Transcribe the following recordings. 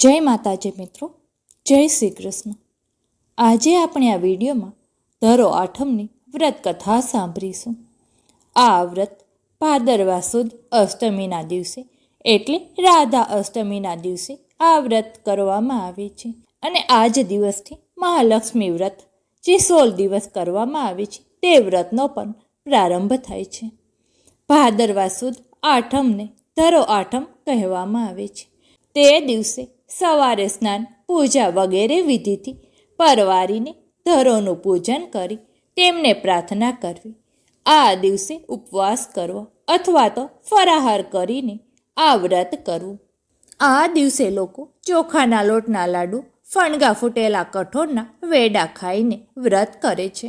જય માતાજી મિત્રો, જય શ્રી કૃષ્ણ. આજે આપણે આ વિડીયોમાં ધરો આઠમની વ્રત કથા સાંભળીશું. આ વ્રત ભાદરવા સુદ અષ્ટમીના દિવસે એટલે રાધા અષ્ટમીના દિવસે આ વ્રત કરવામાં આવે છે. અને આ જ દિવસથી મહાલક્ષ્મી વ્રત, જે સોળ દિવસ કરવામાં આવે છે, તે વ્રતનો પણ પ્રારંભ થાય છે. ભાદરવા સુદ આઠમને ધરો આઠમ કહેવામાં આવે છે. તે દિવસે સવારે સ્નાન, પૂજા વગેરે વિધિથી પરવારીને ધરોનું પૂજન કરી તેમને પ્રાર્થના કરવી. આ દિવસે ઉપવાસ કરવો અથવા તો ફરાહાર કરીને આ વ્રત કરવું. આ દિવસે લોકો ચોખાના લોટના લાડુ, ફણગા ફૂટેલા કઠોળના વેડા ખાઈને વ્રત કરે છે.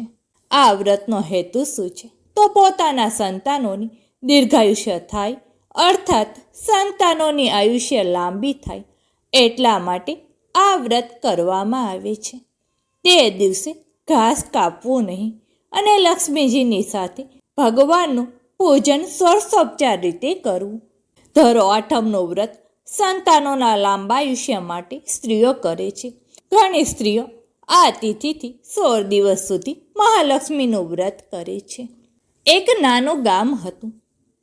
આ વ્રતનો હેતુ શું છે? તો પોતાના સંતાનોની દીર્ઘાયુષ્ય થાય, અર્થાત સંતાનોની આયુષ્ય લાંબી થાય એટલા માટે આ વ્રત કરવામાં આવે છે. તે દિવસે ઘાસ કાપવું નહીં અને લક્ષ્મીજીની સાથે ભગવાનનું પૂજન ષોડશોપચાર રીતે કરવું. ધરો આઠમનું વ્રત સંતાનોના લાંબાયુષ્ય માટે સ્ત્રીઓ કરે છે. ઘણી સ્ત્રીઓ આ તિથિથી સોળ દિવસ સુધી મહાલક્ષ્મીનું વ્રત કરે છે. એક નાનું ગામ હતું.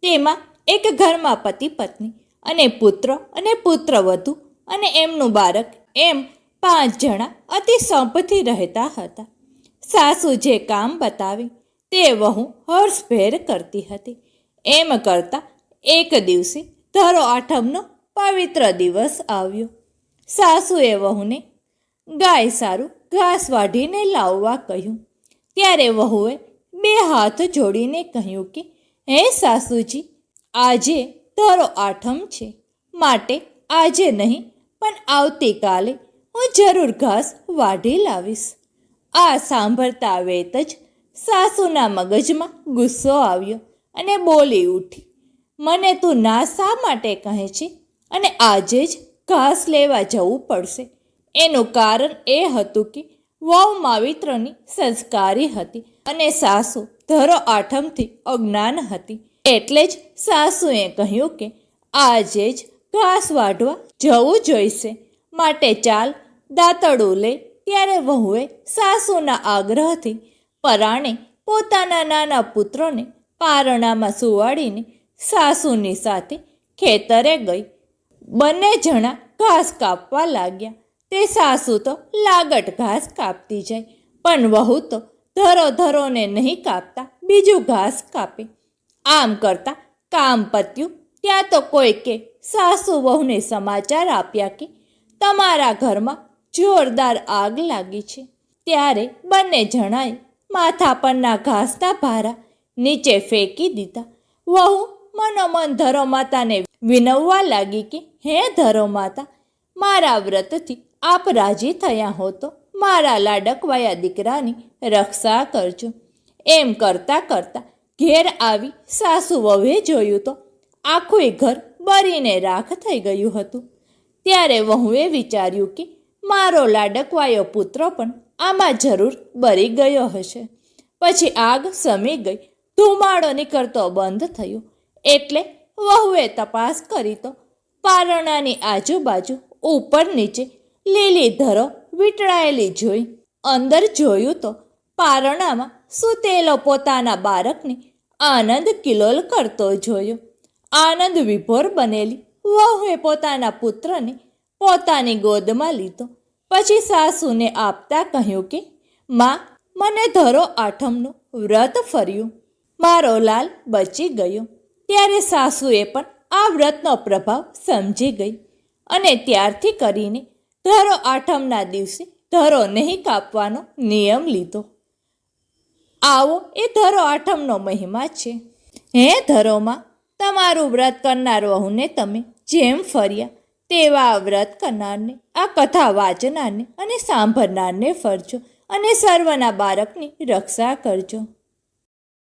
તેમાં એક ઘરમાં પતિ પત્ની અને પુત્ર અને પુત્રવધુ અને એમનું બાળક એમ પાંચ જણા અતિ સંપથી રહેતા હતા. સાસુ જે કામ બતાવે તે વહુ હર્ષભેર કરતી હતી. એમ કરતાં એક દિવસે ધરો આઠમનો પવિત્ર દિવસ આવ્યો. સાસુએ વહુને ગાય સારું ઘાસ વાઢીને લાવવા કહ્યું. ત્યારે વહુએ બે હાથ જોડીને કહ્યું કે, હે સાસુજી, આજે ધરો આઠમ છે. માટે આજે નહીં પણ આવતીકાલે હું જરૂર ઘાસ વાઢી લાવીશ. આ સાંભળતા વેત જ સાસુના મગજમાં ગુસ્સો આવ્યો અને બોલી ઉઠી, મને તું ના શા માટે કહે છે? અને આજે જ ઘાસ લેવા જવું પડશે. એનું કારણ એ હતું કે વહુ માવિત્રની સંસ્કારી હતી અને સાસુ ધરો આઠમથી અજ્ઞાન હતી. એટલે જ સાસુએ કહ્યું કે, આજે જ ઘાસ વાઢવા જવું જોઈશે. માટે ચાલ દાંતડું લે ત્યારે વહુએ સાસુના આગ્રહથી પરાણે પોતાના નાના પુત્રને પારણામાં સુવાડીને સાસુની સાથે ખેતરે ગઈ. બંને જણા ઘાસ કાપવા લાગ્યા. તે સાસુ તો લાગટ ઘાસ કાપતી જાય, પણ વહુ તો ધરો ધરોને નહીં કાપતા બીજું ઘાસ કાપે. આમ કરતાં કામ પત્યું ત્યાં તો કોઈ કે સાસુ વહુને સમાચાર આપ્યા કે તમારા ઘરમાં જોરદાર આગ લાગી છે. ત્યારે બંને જણાએ માથા પરના ઘાસના ભારા નીચે ફેંકી દીધા. વહુ મનોમન ધરો માતાને વિનવવા લાગી કે, હે ધરો માતા મારા વ્રતથી આપ રાજી થયા હો તો મારા લાડકવાયા દીકરાની રક્ષા કરજો. એમ કરતાં કરતાં ઘેર આવી સાસુ વહુએ જોયું તો આખું ઘર બરીને રાખ થઈ ગયું હતું. ત્યારે વહુએ વિચાર્યું કે મારો લાડકવાયો પુત્ર પણ આમાં જરૂર બરી ગયો હશે. પછી આગ સમી ગઈ. ધુમાડો નીકળતો બંધ થયો. એટલે વહુએ તપાસ કરી તો પારણાની આજુબાજુ ઉપર નીચે લીલી ધરો વીંટળાયેલી જોઈ. અંદર જોયું તો પારણામાં સૂતેલો પોતાના બાળકને આનંદ કિલોલ કરતો જોયો. આનંદ વિભોર બનેલી. વહુએ પોતાના પુત્રને પોતાની ગોદમાં લીધો. પછી સાસુને આપતા કહ્યું કે, માં, મને ધરો આઠમનું વ્રત ફર્યું. મારો લાલ બચી ગયો. ત્યારે સાસુએ પણ આ વ્રતનો પ્રભાવ સમજી ગઈ અને ત્યારથી કરીને ધરો આઠમના દિવસે ધરો નહીં કાપવાનો નિયમ લીધો. આવો, એ ધરો આઠમનો મહિમા છે. હે ધરોમાં તમારું વ્રત કરનાર વહુને તમે જેમ ફર્યા તેવા વ્રત કરનારને, આ કથા વાંચનારને અને સાંભળનારને ફરજો અને સર્વના બાળકની રક્ષા કરજો.